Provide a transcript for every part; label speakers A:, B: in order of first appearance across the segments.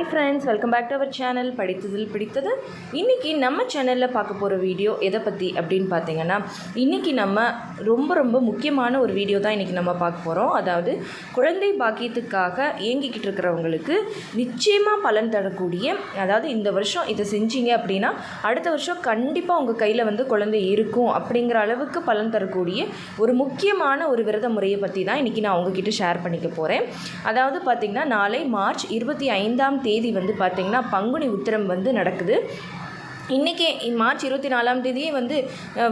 A: Hi friends welcome back to our channel படித்ததில் பிடித்தது. இன்றைக்கி நம்ம சேனலில் பார்க்க போகிற வீடியோ எதை பற்றி அப்படின்னு பார்த்தீங்கன்னா இன்றைக்கி நம்ம ரொம்ப ரொம்ப முக்கியமான ஒரு வீடியோ தான் இன்றைக்கி நம்ம பார்க்க போகிறோம் அதாவது குழந்தை பாக்கியத்துக்காக இயங்கிக்கிட்டு இருக்கிறவங்களுக்கு நிச்சயமாக பலன் தரக்கூடிய அதாவது இந்த வருஷம் இதை செஞ்சீங்க அப்படின்னா அடுத்த வருஷம் கண்டிப்பாக உங்கள் கையில் வந்து குழந்தை இருக்கும் அப்படிங்கிற அளவுக்கு பலன் தரக்கூடிய ஒரு முக்கியமான ஒரு விரத முறையை பற்றி தான் இன்றைக்கி நான் உங்ககிட்ட ஷேர் பண்ணிக்க போகிறேன் அதாவது பார்த்திங்கன்னா நாளை மார்ச் இருபத்தி ஐந்தாம் தேதி தேதி வந்து பார்த்திங்கன்னா பங்குனி உத்திரம் வந்து நடக்குது. இன்றைக்கி மார்ச் இருபத்தி நாலாம் தேதியே வந்து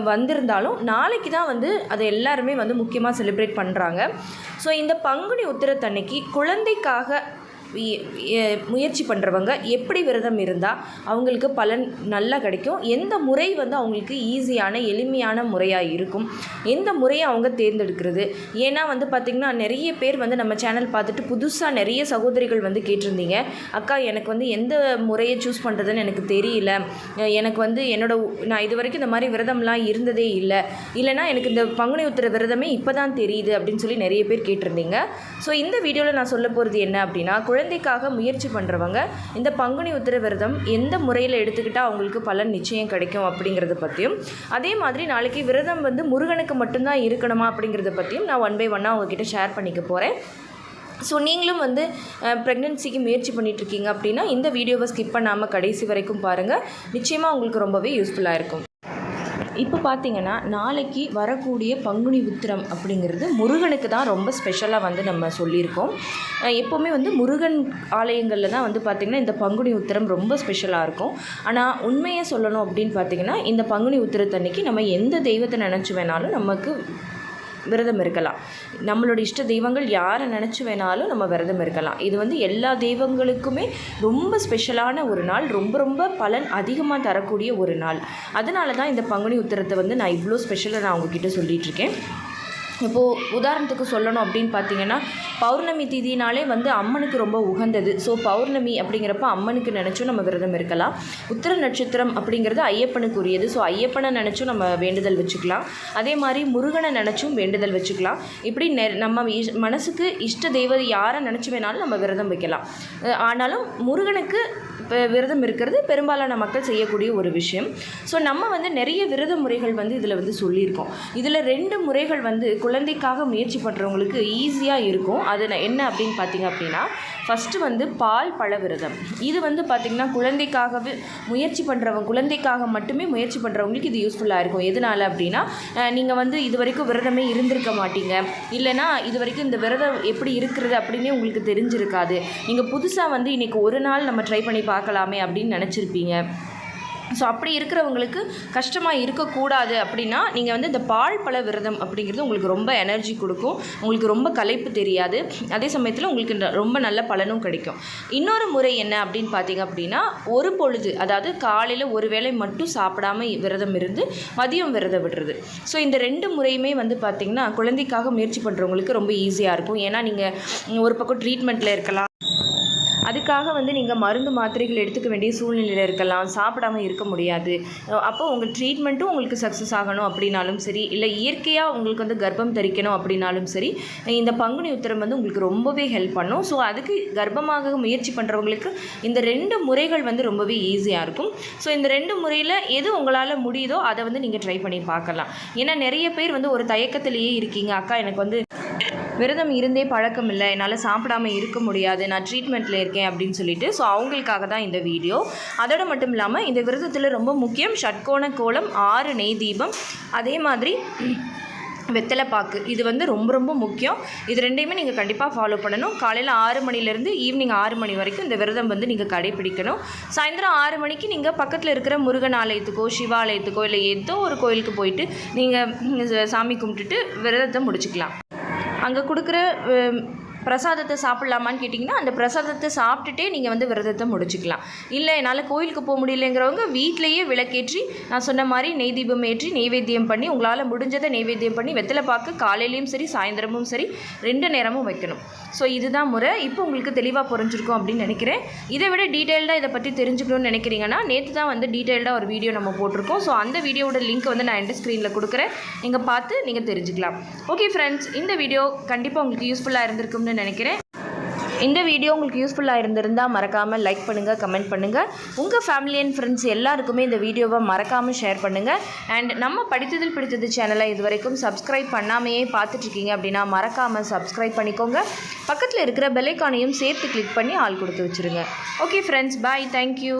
A: வந்திருந்தாலும் நாளைக்கு தான் வந்து அதை எல்லாருமே வந்து முக்கியமாக செலிப்ரேட் பண்ணுறாங்க ஸோ இந்த பங்குனி உத்திரத்தன்னைக்கு குழந்தைக்காக முயற்சி பண்ணுறவங்க எப்படி விரதம் இருந்தால் அவங்களுக்கு பலன் நல்லா கிடைக்கும். எந்த முறை வந்து அவங்களுக்கு ஈஸியான எளிமையான முறையாக இருக்கும். எந்த முறையை அவங்க தேர்ந்தெடுக்கிறது. ஏன்னா வந்து பார்த்திங்கன்னா நிறைய பேர் வந்து நம்ம சேனல் பார்த்துட்டு புதுசாக நிறைய சகோதரிகள் வந்து கேட்டிருந்தீங்க. அக்கா எனக்கு வந்து எந்த முறையை சூஸ் பண்ணுறதுன்னு எனக்கு தெரியல. எனக்கு வந்து என்னோட நான் இது வரைக்கும் இந்த மாதிரி விரதம்லாம் இருந்ததே இல்லை. இல்லைனா எனக்கு இந்த பங்குனி உத்திர விரதமே இப்போ தான் தெரியுது அப்படின்னு சொல்லி நிறைய பேர் கேட்டிருந்தீங்க. ஸோ இந்த வீடியோவில் நான் சொல்ல போகிறது என்ன அப்படின்னா குழந்தைக்காக முயற்சி பண்ணுறவங்க இந்த பங்குனி உத்திர விரதம் எந்த முறையில் எடுத்துக்கிட்டால் அவங்களுக்கு பலன் நிச்சயம் கிடைக்கும் அப்படிங்கிறத பற்றியும் அதே மாதிரி நாளைக்கு விரதம் வந்து முருகனுக்கு மட்டும்தான் இருக்கணுமா அப்படிங்கிறத பற்றியும் நான் ஒன் பை ஒன்னாக உங்ககிட்ட ஷேர் பண்ணிக்க போகிறேன் ஸோ நீங்களும் வந்து ப்ரெக்னென்சிக்கு முயற்சி பண்ணிகிட்ருக்கீங்க இருக்கீங்க அப்படின்னா இந்த வீடியோவை ஸ்கிப் பண்ணாமல் கடைசி வரைக்கும் பாருங்கள் நிச்சயமாக உங்களுக்கு ரொம்பவே யூஸ்ஃபுல்லாக இருக்கும். இப்போ பார்த்தீங்கன்னா நாளைக்கு வரக்கூடிய பங்குனி உத்திரம் அப்படிங்கிறது முருகனுக்கு தான் ரொம்ப ஸ்பெஷலாக வந்து நம்ம சொல்லியிருக்கோம். எப்போவுமே வந்து முருகன் ஆலயங்களில் தான் வந்து பார்த்திங்கன்னா இந்த பங்குனி உத்திரம் ரொம்ப ஸ்பெஷலாக இருக்கும். ஆனால் உண்மையை சொல்லணும் அப்படின்னு பார்த்தீங்கன்னா இந்த பங்குனி உத்திரத்தன்னைக்கு நம்ம எந்த தெய்வத்தை நினச்சி வேணாலும் நமக்கு விரதம் இருக்கலாம். நம்மளோட இஷ்ட தெய்வங்கள் யாரை நினச்சி வேணாலும் நம்ம விரதம் இருக்கலாம். இது வந்து எல்லா தெய்வங்களுக்குமே ரொம்ப ஸ்பெஷலான ஒரு நாள் ரொம்ப ரொம்ப பலன் அதிகமாக தரக்கூடிய ஒரு நாள். அதனால தான் இந்த பங்குனி உத்திரத்தை வந்து நான் இவ்வளோ ஸ்பெஷலாக நான் உங்ககிட்ட சொல்லிகிட்ருக்கேன் இப்போது உதாரணத்துக்கு சொல்லணும் அப்படின்னு பார்த்தீங்கன்னா பௌர்ணமி திதினாலே வந்து அம்மனுக்கு ரொம்ப உகந்தது. ஸோ பௌர்ணமி அப்படிங்கிறப்ப அம்மனுக்கு நினச்சும் நம்ம விரதம் இருக்கலாம். உத்திர நட்சத்திரம் அப்படிங்கிறது ஐயப்பனுக்கு உரியது ஸோ ஐயப்பனை நினச்சும் நம்ம வேண்டுதல் வச்சுக்கலாம். அதே மாதிரி முருகனை நினச்சும் வேண்டுதல் வச்சுக்கலாம். இப்படி நெ நம்ம மனசுக்கு இஷ்ட தெய்வம் யாரை நினச்சி வேணாலும் நம்ம விரதம் வைக்கலாம். ஆனாலும் முருகனுக்கு இப்போ விரதம் இருக்கிறது பெரும்பாலான மக்கள் செய்யக்கூடிய ஒரு விஷயம். ஸோ நம்ம வந்து நிறைய விரத முறைகள் வந்து இதில் வந்து சொல்லியிருக்கோம். இதில் ரெண்டு முறைகள் வந்து குழந்தைக்காக முயற்சி பண்ணுறவங்களுக்கு ஈஸியாக இருக்கும். அது என்ன அப்படின்னு பார்த்தீங்க அப்படின்னா ஃபஸ்ட்டு வந்து பால் பழ விரதம் இது வந்து பார்த்திங்கன்னா குழந்தைக்காகவே முயற்சி பண்ணுறவங்க குழந்தைக்காக மட்டுமே முயற்சி பண்ணுறவங்களுக்கு இது யூஸ்ஃபுல்லாக இருக்கும். எதனால் அப்படின்னா நீங்கள் வந்து இது வரைக்கும் விரதமே இருந்திருக்க மாட்டீங்க. இல்லைனா இது வரைக்கும் இந்த விரதம் எப்படி இருக்கிறது அப்படின்னே உங்களுக்கு தெரிஞ்சிருக்காது. நீங்கள் புதுசாக வந்து இன்றைக்கி ஒரு நாள் நம்ம ட்ரை பண்ணி பார்க்கலாமே அப்படின்னு நினச்சிருப்பீங்க. ஸோ அப்படி இருக்கிறவங்களுக்கு கஷ்டமாக இருக்கக்கூடாது அப்படின்னா நீங்கள் வந்து இந்த பால் பழ விரதம் அப்படிங்கிறது உங்களுக்கு ரொம்ப எனர்ஜி கொடுக்கும். உங்களுக்கு ரொம்ப கலைப்பு தெரியாது. அதே சமயத்தில் உங்களுக்கு ந- ரொம்ப நல்ல பலனும் கிடைக்கும். இன்னொரு முறை என்ன அப்படின்னு பார்த்தீங்க அப்படின்னா ஒரு பொழுது அதாவது காலையில் ஒரு வேளை மட்டும் சாப்பிடாம விரதம் இருந்து மதியம் விரதம் விடுறது. ஸோ இந்த ரெண்டு முறையுமே வந்து பார்த்திங்கன்னா குழந்தைக்காக முயற்சி பண்ணுறவங்களுக்கு ரொம்ப ஈஸியாக இருக்கும். ஏன்னா நீங்கள் ஒரு பக்கம் ட்ரீட்மெண்ட்டில் இருக்கலாம். அதுக்காக வந்து நீங்கள் மருந்து மாத்திரைகள் எடுத்துக்க வேண்டிய சூழ்நிலையில் இருக்கலாம். சாப்பிடாம இருக்க முடியாது. அப்போ உங்கள் ட்ரீட்மெண்ட்டும் உங்களுக்கு சக்ஸஸ் ஆகணும் அப்படின்னாலும் சரி இல்லை இயற்கையாக உங்களுக்கு வந்து கர்ப்பம் தரிக்கணும் அப்படின்னாலும் சரி இந்த பங்குனி உத்திரம் வந்து உங்களுக்கு ரொம்பவே ஹெல்ப் பண்ணும். ஸோ அதுக்கு கர்ப்பமாக முயற்சி பண்ணுறவங்களுக்கு இந்த ரெண்டு முறைகள் வந்து ரொம்பவே ஈஸியாக இருக்கும். ஸோ இந்த ரெண்டு முறையில் எது உங்களால் முடியுதோ அதை வந்து நீங்கள் ட்ரை பண்ணி பார்க்கலாம். ஏன்னா நிறைய பேர் வந்து ஒரு தயக்கத்திலேயே இருக்கீங்க. அக்கா எனக்கு வந்து விரதம் இருந்தே பழக்கம் இல்லை. என்னால் சாப்பிடாம இருக்க முடியாது. நான் ட்ரீட்மெண்ட்டில் இருக்கேன் அப்படின்னு சொல்லிட்டு ஸோ அவங்களுக்காக தான் இந்த வீடியோ. அதோட மட்டும் இல்லாமல் இந்த விரதத்தில் ரொம்ப முக்கியம் ஷட்கோண கோலம் ஆறு நெய் தீபம் அதே மாதிரி வெத்தலைப்பாக்கு இது வந்து ரொம்ப ரொம்ப முக்கியம். இது ரெண்டையுமே நீங்கள் கண்டிப்பாக ஃபாலோ பண்ணணும். காலையில் ஆறு மணிலேருந்து ஈவினிங் ஆறு மணி வரைக்கும் இந்த விரதம் வந்து நீங்கள் கடைபிடிக்கணும். சாயந்தரம் ஆறு மணிக்கு நீங்கள் பக்கத்தில் இருக்கிற முருகன் ஆலயத்துக்கோ சிவாலயத்துக்கோ இல்லை ஏதோ ஒரு கோயிலுக்கு போயிட்டு நீங்கள் சாமி கும்பிட்டுட்டு விரதத்தை முடிச்சுக்கலாம். அங்கே கொடுக்குற பிரசாதத்தை சாப்பிட்லாமான்னு கேட்டிங்கன்னா அந்த பிரசாதத்தை சாப்பிட்டுட்டே நீங்கள் வந்து விரதத்தை முடிச்சுக்கலாம். இல்லை என்னால் கோயிலுக்கு போக முடியலைங்கிறவங்க வீட்டிலேயே விளக்கேற்றி நான் சொன்ன மாதிரி நெய் தீபம் ஏற்றி நெய்வேத்தியம் பண்ணி உங்களால் முடிஞ்சதை நெய்வேத்தியம் பண்ணி வெத்தலை பார்க்க காலையிலையும் சரி சாயந்தரமும் சரி ரெண்டு நேரமும் வைக்கணும். ஸோ இதுதான் முறை. இப்போ உங்களுக்கு தெளிவாக புரிஞ்சிருக்கும் அப்படின்னு நினைக்கிறேன். இதை விட டீட்டெயில்டாக இதை பற்றி தெரிஞ்சுக்கணும்னு நினைக்கிறீங்கன்னா நேற்று தான் வந்து டீட்டெயில்டாக ஒரு வீடியோ நம்ம போட்டிருக்கோம். ஸோ அந்த வீடியோவோட லிங்க் வந்து நான் எந்த ஸ்க்ரீனில் கொடுக்குறேன். நீங்கள் பார்த்து நீங்கள் தெரிஞ்சுக்கலாம். ஓகே ஃப்ரெண்ட்ஸ் இந்த வீடியோ கண்டிப்பாக உங்களுக்கு யூஸ்ஃபுல்லாக இருந்திருக்கும்னு நினைக்கிறேன். இந்த வீடியோ உங்களுக்கு யூஸ்ஃபுல்லாக இருந்திருந்தால் மறக்காமல் லைக் பண்ணுங்கள் கமெண்ட் பண்ணுங்கள் உங்கள் ஃபேமிலி அண்ட் ஃப்ரெண்ட்ஸ் எல்லாருக்குமே இந்த வீடியோவை மறக்காமல் ஷேர் பண்ணுங்கள் அண்ட் நம்ம படித்ததில் பிடித்தது சேனலை இது வரைக்கும் சப்ஸ்கிரைப் பண்ணாமையே பார்த்துட்ருக்கீங்க அப்படின்னா மறக்காமல் சப்ஸ்கிரைப் பண்ணிக்கோங்க. பக்கத்தில் இருக்கிற பெல்லைக்கானையும் சேர்த்து கிளிக் பண்ணி ஆள் கொடுத்து வச்சுருங்க. Okay friends bye thank you